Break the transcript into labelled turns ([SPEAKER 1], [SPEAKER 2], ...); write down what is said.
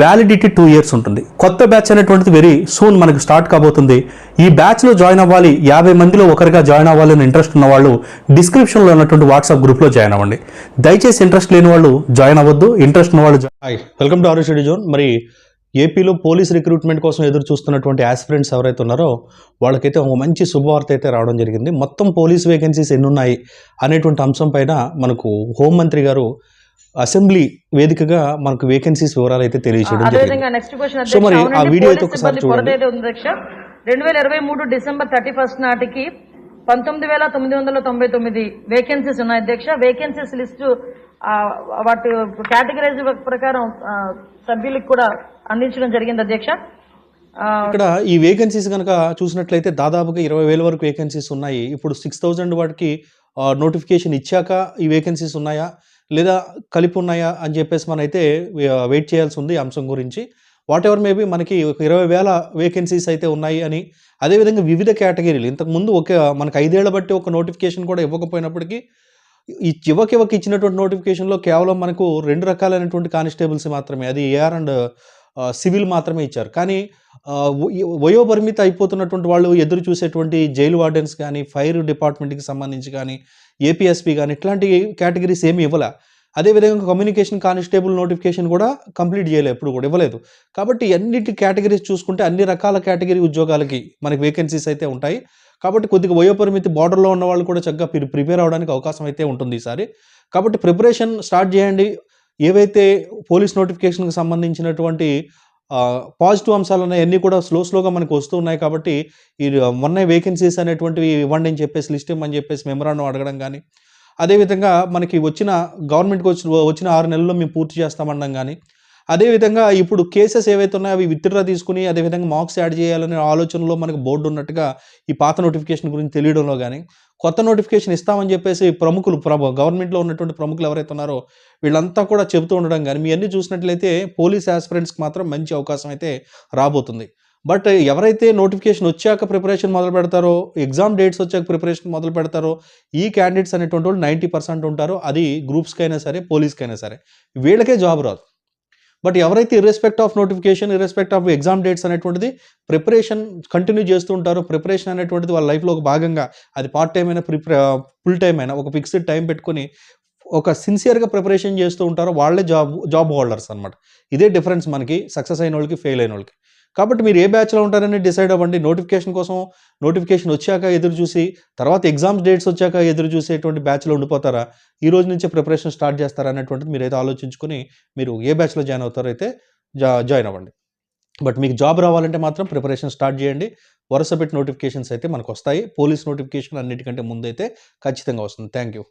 [SPEAKER 1] Validity two years ఉంటుంది. కొత్త batch అనేటువంటిది వెరీ సూన్ మనకు స్టార్ట్ కాబోతుంది. ఈ బ్యాచ్లో జాయిన్ అవ్వాలి యాభై మందిలో ఒకరిగా జాయిన్ అవ్వాలని ఇంట్రెస్ట్ ఉన్న వాళ్ళు డిస్క్రిప్షన్లో ఉన్నటువంటి వాట్సాప్ గ్రూప్లో జాయిన్ అవ్వండి. దయచేసి ఇంట్రెస్ట్ లేని వాళ్ళు జాయిన్ అవ్వద్దు ఇంట్రెస్ట్ ఉన్న వాళ్ళు హాయ్ వెల్కమ్ టు ఆరోషిడి జోన్ మరి ఏపీలో పోలీస్ రిక్రూట్మెంట్ కోసం ఎదురు చూస్తున్నటువంటి ఆస్పిరెంట్స్ ఎవరైతే ఉన్నారో వాళ్ళకైతే ఒక మంచి శుభవార్త అయితే రావడం జరిగింది. మొత్తం పోలీస్ వేకెన్సీస్ ఎన్ని ఉన్నాయి అనేటువంటి అంశం పైన మనకు హోంమంత్రి గారు అసెంబ్లీ వేదికగా మనకు వేకెన్సీస్ వివరాలు అయితే తెలియజేయడం సో మరి ఆ వీడియో అయితే ఒకసారి చూడండి.
[SPEAKER 2] రెండు వేల ఇరవై మూడు డిసెంబర్ థర్టీ ఫస్ట్ నాటికి పంతొమ్మిది వేల తొమ్మిది వందల తొంభై తొమ్మిది వేకెన్సీస్ ఉన్నాయి అధ్యక్ష. వేకెన్సీస్ లిస్టు వాటి కేటగిరైజ్ ప్రకారం సభ్యులకు కూడా అందించడం జరిగింది అధ్యక్ష.
[SPEAKER 1] ఇక్కడ ఈ వేకెన్సీస్ కనుక చూసినట్లయితే దాదాపుగా ఇరవై వేల వరకు వేకెన్సీస్ ఉన్నాయి. ఇప్పుడు సిక్స్ థౌజండ్ వాటికి నోటిఫికేషన్ ఇచ్చాక ఈ వేకెన్సీస్ ఉన్నాయా? లేదా కలిపి ఉన్నాయా అని చెప్పేసి మనం అయితే వెయిట్ చేయాల్సి ఉంది అంశం గురించి. వాట్ ఎవర్ మేబీ మనకి ఒక ఇరవై వేల వేకెన్సీస్ అయితే ఉన్నాయి అని అదేవిధంగా వివిధ కేటగిరీలు. ఇంతకుముందు ఒక మనకు ఐదేళ్ళ బట్టి ఒక నోటిఫికేషన్ కూడా ఇవ్వకపోయినప్పటికీ ఈ చివకి ఇవ్వకి ఇచ్చినటువంటి నోటిఫికేషన్లో కేవలం మనకు రెండు రకాలైనటువంటి కానిస్టేబుల్స్ మాత్రమే అది ఏఆర్ అండ్ సివిల్ మాత్రమే ఇచ్చారు. కానీ వయోపరిమితి అయిపోతున్నటువంటి వాళ్ళు ఎదురు చూసేటువంటి జైలు వార్డెన్స్ కానీ ఫైర్ డిపార్ట్మెంట్కి సంబంధించి కానీ ఏపీఎస్పీ కానీ ఇట్లాంటి కేటగిరీస్ ఏమి ఇవ్వలే. అదేవిధంగా కమ్యూనికేషన్ కానిస్టేబుల్ నోటిఫికేషన్ కూడా కంప్లీట్ చేయలేదు ఎప్పుడు కూడా ఇవ్వలేదు. కాబట్టి అన్నిటి కేటగిరీస్ చూసుకుంటే అన్ని రకాల కేటగిరీ ఉద్యోగాలకి మనకి వేకెన్సీస్ అయితే ఉంటాయి. కాబట్టి కొద్దిగా వయోపరిమితి బార్డర్లో ఉన్న వాళ్ళు కూడా చక్కగా ప్రిపేర్ అవడానికి అవకాశం అయితే ఉంటుంది ఈసారి. కాబట్టి ప్రిపరేషన్ స్టార్ట్ చేయండి. ఏవైతే పోలీస్ నోటిఫికేషన్కి సంబంధించినటువంటి పాజిటివ్ అంశాలు ఉన్నాయి అన్నీ కూడా స్లో స్లోగా మనకు వస్తూ ఉన్నాయి కాబట్టి ఈ మొన్న వేకెన్సీస్ అనేటువంటివి ఇవ్వండి అని చెప్పేసి లిస్ట్ ఇవ్వమని చెప్పేసి మెమరాండం అడగడం కానీ అదేవిధంగా మనకి వచ్చిన గవర్నమెంట్కి వచ్చిన వచ్చిన ఆరు నెలల్లో మేము పూర్తి చేస్తామనడం కానీ అదేవిధంగా ఇప్పుడు కేసెస్ ఏవైతే ఉన్నాయో అవి విత్డ్రా తీసుకుని అదేవిధంగా మార్క్స్ యాడ్ చేయాలనే ఆలోచనలో మనకు బోర్డు ఉన్నట్టుగా ఈ పాత నోటిఫికేషన్ గురించి తెలియడంలో కానీ కొత్త నోటిఫికేషన్ ఇస్తామని చెప్పేసి ప్రముఖులు ప్రభు గవర్నమెంట్లో ఉన్నటువంటి ప్రముఖులు ఎవరైతే ఉన్నారో వీళ్ళంతా కూడా చెబుతూ ఉండడం కానీ మీ అన్ని చూసినట్లయితే పోలీస్ ఆస్పిరెంట్స్కి మాత్రం మంచి అవకాశం అయితే రాబోతుంది. బట్ ఎవరైతే నోటిఫికేషన్ వచ్చాక ప్రిపరేషన్ మొదలు పెడతారో ఎగ్జామ్ డేట్స్ వచ్చాక ప్రిపరేషన్ మొదలు పెడతారో ఈ క్యాండిడేట్స్ అనేటువంటి వాళ్ళు నైంటీ పర్సెంట్ ఉంటారో అది గ్రూప్స్కి అయినా సరే పోలీస్కి అయినా సరే. వీళ్ళకే జాబ్ రాదు. బట్ ఎవరైతే irrespective of notification irrespective of exam dates అనేటువంటిది ప్రిపరేషన్ కంటిన్యూ చేస్తూ ఉంటారో. ప్రిపరేషన్ అనేటువంటిది వాళ్ళ లైఫ్లో ఒక భాగంగా అది పార్ట్ టైం అయినా ప్రిపరే ఫుల్ టైం అయినా ఒక ఫిక్స్డ్ టైం పెట్టుకొని ఒక సిన్సియర్గా ప్రిపరేషన్ చేస్తూ ఉంటారో వాళ్ళే జాబ్ జాబ్ హోల్డర్స్ అనమాట ఇదే డిఫరెన్స్ మనకి సక్సెస్ అయిన వాళ్ళకి ఫెయిల్ అయిన వాళ్ళకి కాబట్టి మీరు ఏ బ్యాచ్లో ఉంటారని డిసైడ్ అవ్వండి. నోటిఫికేషన్ కోసం నోటిఫికేషన్ వచ్చాక ఎదురు చూసి తర్వాత ఎగ్జామ్స్ డేట్స్ వచ్చాక ఎదురు చూసేటువంటి బ్యాచ్లో ఉండిపోతారా? ఈ రోజు నుంచే ప్రిపరేషన్ స్టార్ట్ చేస్తారా అనేటువంటిది మీరు అయితే ఆలోచించుకొని మీరు ఏ బ్యాచ్లో జాయిన్ అవుతారో అయితే జా జాయిన్ అవ్వండి. బట్ మీకు జాబ్ రావాలంటే మాత్రం ప్రిపరేషన్ స్టార్ట్ చేయండి. వరుస పెట్టి నోటిఫికేషన్స్ అయితే మనకు వస్తాయి పోలీస్ నోటిఫికేషన్ అన్నిటికంటే ముందైతే ఖచ్చితంగా వస్తుంది. Thank you